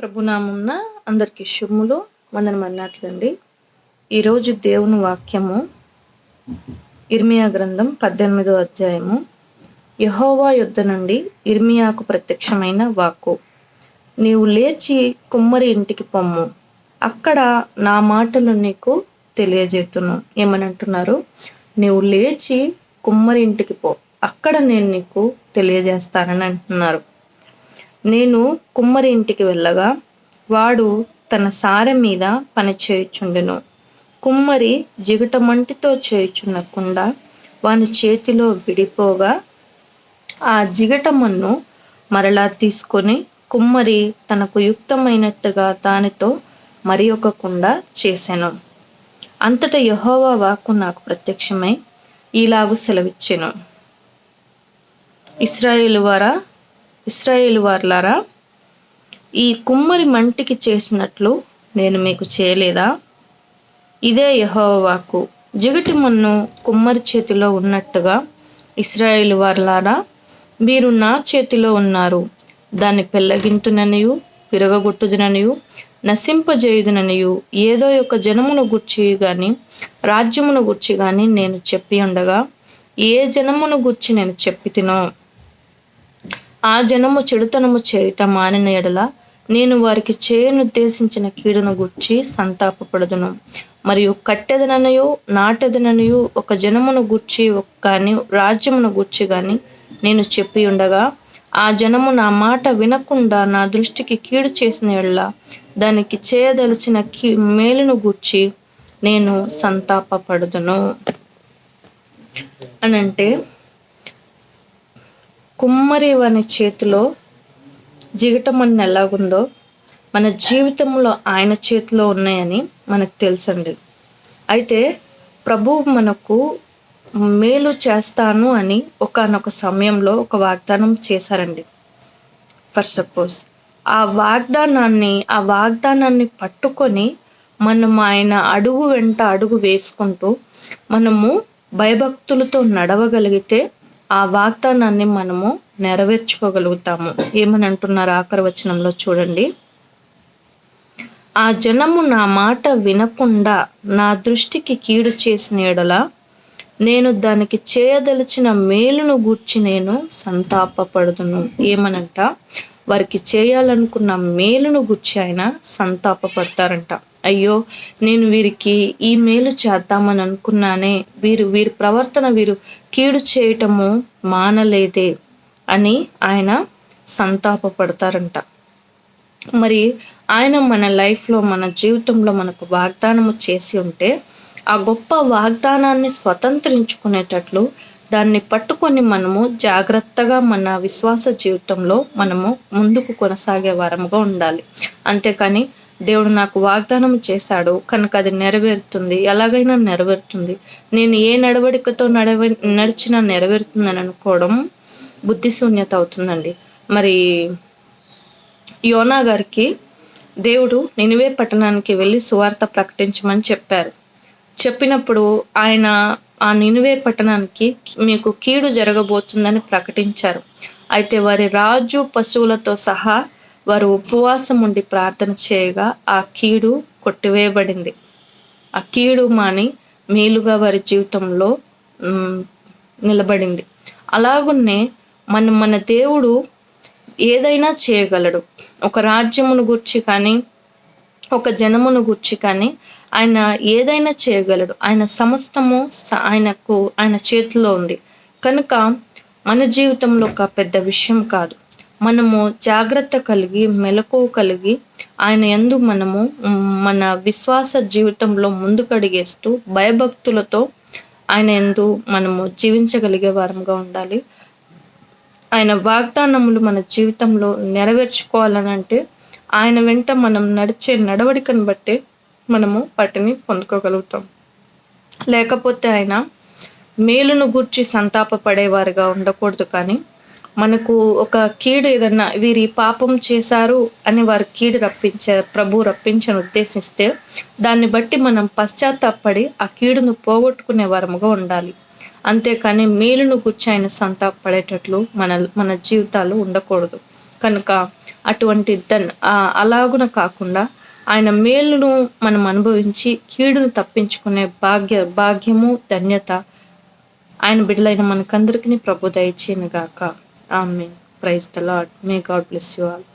ప్రభునామంన అందరికీ శుభములు వందనం అన్నట్లండి ఈరోజు దేవుని వాక్యము ఇర్మియా గ్రంథం పద్దెనిమిదో అధ్యాయము. యహోవా యుద్ధ నుండి ఇర్మియాకు ప్రత్యక్షమైన వాక్కు. నీవు లేచి కుమ్మరి ఇంటికి పొమ్ము. అక్కడ నా మాటలు నీకు తెలియజేతును. ఏమనంటున్నారు? నీవు లేచి కుమ్మరి ఇంటికి పో. అక్కడ నేను నీకు తెలియజేస్తానని అంటున్నారు. నేను కుమ్మరి ఇంటికి వెళ్ళగా వాడు తన సారె మీద పని కుమ్మరి కుమ్మరి జిగటమంటితో చేయుచున్న కుండ వాని చేతిలో విడిపోగా ఆ జిగటమన్ను మరలా తీసుకొని కుమ్మరి తనకు యుక్తమైనట్టుగా దానితో మరి ఒక కుండ చేశాను అంతట యహోవా వాక్కు నాకు ప్రత్యక్షమై ఈలాగు సెలవిచ్చాను. ఇస్రాయేలు వారా ఇస్రాయేలు వార్లారా ఈ కుమ్మరి మంటికి చేసినట్లు నేను మీకు చేయలేదా? ఇదే యహోవాకు జిగటి మన్ను కుమ్మరి చేతిలో ఉన్నట్టుగా ఇస్రాయేల్ వార్లారా మీరు నా చేతిలో ఉన్నారు. దాన్ని పెళ్ళగింటుననియు విరగగొట్టుదుననియు నశింపజేయుదుననియు ఏదో యొక్క జనమును గుర్చి కానీ రాజ్యమును గుర్చి కానీ నేను చెప్పి ఉండగా ఏ జనమును గుర్చి నేను చెప్పి తినో? ఆ జనము చెడుతనము చేయట మానిన ఎడల నేను వారికి చేయనుద్దేశించిన కీడును గుర్చి సంతాపపడదును. మరియు కట్టెదననయు నాటెదనయు ఒక జనమును గుర్చి కానీ రాజ్యమును గుర్చి కానీ నేను చెప్పి ఉండగా ఆ జనము నా మాట వినకుండా నా దృష్టికి కీడు చేసిన ఎడల దానికి చేయదలిచిన కీ మేలును గుర్చి నేను సంతాపపడుదును. అనంటే కుమ్మరి వాని చేతిలో జిగటమన్ను ఎలాగుందో మన జీవితంలో ఆయన చేతిలో ఉన్నాయని మనకు తెలుసండి. అయితే ప్రభువు మనకు మేలు చేస్తాను అని ఒకనొక సమయంలో ఒక వాగ్దానం చేశారండి. ఫర్ సపోజ్ ఆ వాగ్దానాన్ని ఆ వాగ్దానాన్ని పట్టుకొని మనం ఆయన అడుగు వెంట అడుగు వేసుకుంటూ మనము భయభక్తులతో నడవగలిగితే ఆ వాగ్దానాన్ని మనము నెరవేర్చుకోగలుగుతాము. ఏమని అంటున్నారు ఆఖరి వచనంలో చూడండి. ఆ జనము నా మాట వినకుండా నా దృష్టికి కీడు చేసిన ఎడల నేను దానికి చేయదలిచిన మేలును గూర్చి నేను సంతాపపడుదును. ఏమనంట? వారికి చేయాలనుకున్న మేలును గుర్చి ఆయన సంతాపపడతారంట. అయ్యో నేను వీరికి ఈ మేలు చేద్దామని అనుకున్నానే వీరు వీరి ప్రవర్తన వీరు కీడు చేయటము మానలేదే అని ఆయన సంతాపపడతారంట. మరి ఆయన మన లైఫ్లో మన జీవితంలో మనకు వాగ్దానము చేసి ఉంటే ఆ గొప్ప వాగ్దానాన్ని స్వతంత్రించుకునేటట్లు దాన్ని పట్టుకొని మనము జాగ్రత్తగా మన విశ్వాస జీవితంలో మనము ముందుకు కొనసాగే వారముగా ఉండాలి. అంతేకాని దేవుడు నాకు వాగ్దానం చేశాడు కనుక అది నెరవేరుతుంది ఎలాగైనా నెరవేరుతుంది. నేను ఏ నడవడికతో నడవ నడిచినా నెరవేరుతుందని అనుకోవడం బుద్ధిశూన్యత అవుతుందండి. మరి యోనా గారికి దేవుడు నినివే పట్టణానికి వెళ్ళి సువార్త ప్రకటించమని చెప్పారు. చెప్పినప్పుడు ఆయన ఆ నినువే పట్టణానికి మీకు కీడు జరగబోతుందని ప్రకటించారు. అయితే వారి రాజు పశువులతో సహా వారు ఉపవాసం ఉండి ప్రార్థన చేయగా ఆ కీడు కొట్టివేయబడింది. ఆ కీడు మాని మేలుగా వారి జీవితంలో నిలబడింది. అలాగున్నే మన మన దేవుడు ఏదైనా చేయగలడు. ఒక రాజ్యమును గుర్చి కానీ ఒక జనమును గుర్చి కానీ ఆయన ఏదైనా చేయగలడు. ఆయన సమస్తము ఆయనకు ఆయన చేతిలో ఉంది. కనుక మన జీవితంలో ఒక పెద్ద విషయం కాదు. మనము జాగ్రత్త కలిగి మెలకు కలిగి ఆయన ఎందు మనము మన విశ్వాస జీవితంలో ముందుకడిగేస్తూ భయభక్తులతో ఆయన ఎందు మనము జీవించగలిగే వారంగా ఉండాలి. ఆయన వాగ్దానములు మన జీవితంలో నెరవేర్చుకోవాలని అంటే ఆయన వెంట మనం నడిచే నడవడికను బట్టే మనము వాటిని పొందుకోగలుగుతాం. లేకపోతే ఆయన మేలును గూర్చి సంతాప పడేవారుగా ఉండకూడదు కానీ మనకు ఒక కీడు ఏదన్నా వీరి పాపం చేశారు అని వారి కీడు రప్పించే ప్రభు రప్పించని ఉద్దేశిస్తే దాన్ని బట్టి మనం పశ్చాత్తాపడి ఆ కీడును పోగొట్టుకునే వారముగా ఉండాలి. అంతేకాని మేలును గుర్చి ఆయన సంతాపడేటట్లు మన మన జీవితాలు ఉండకూడదు. కనుక అటువంటి దన్ అలాగున కాకుండా ఆయన మేలును మనం అనుభవించి కీడును తప్పించుకునే భాగ్య భాగ్యము ధన్యత ఆయన బిడ్డలైన మనకందరికీ ప్రభు దయచేయను గాక ఆమె praise the Lord may God bless you all.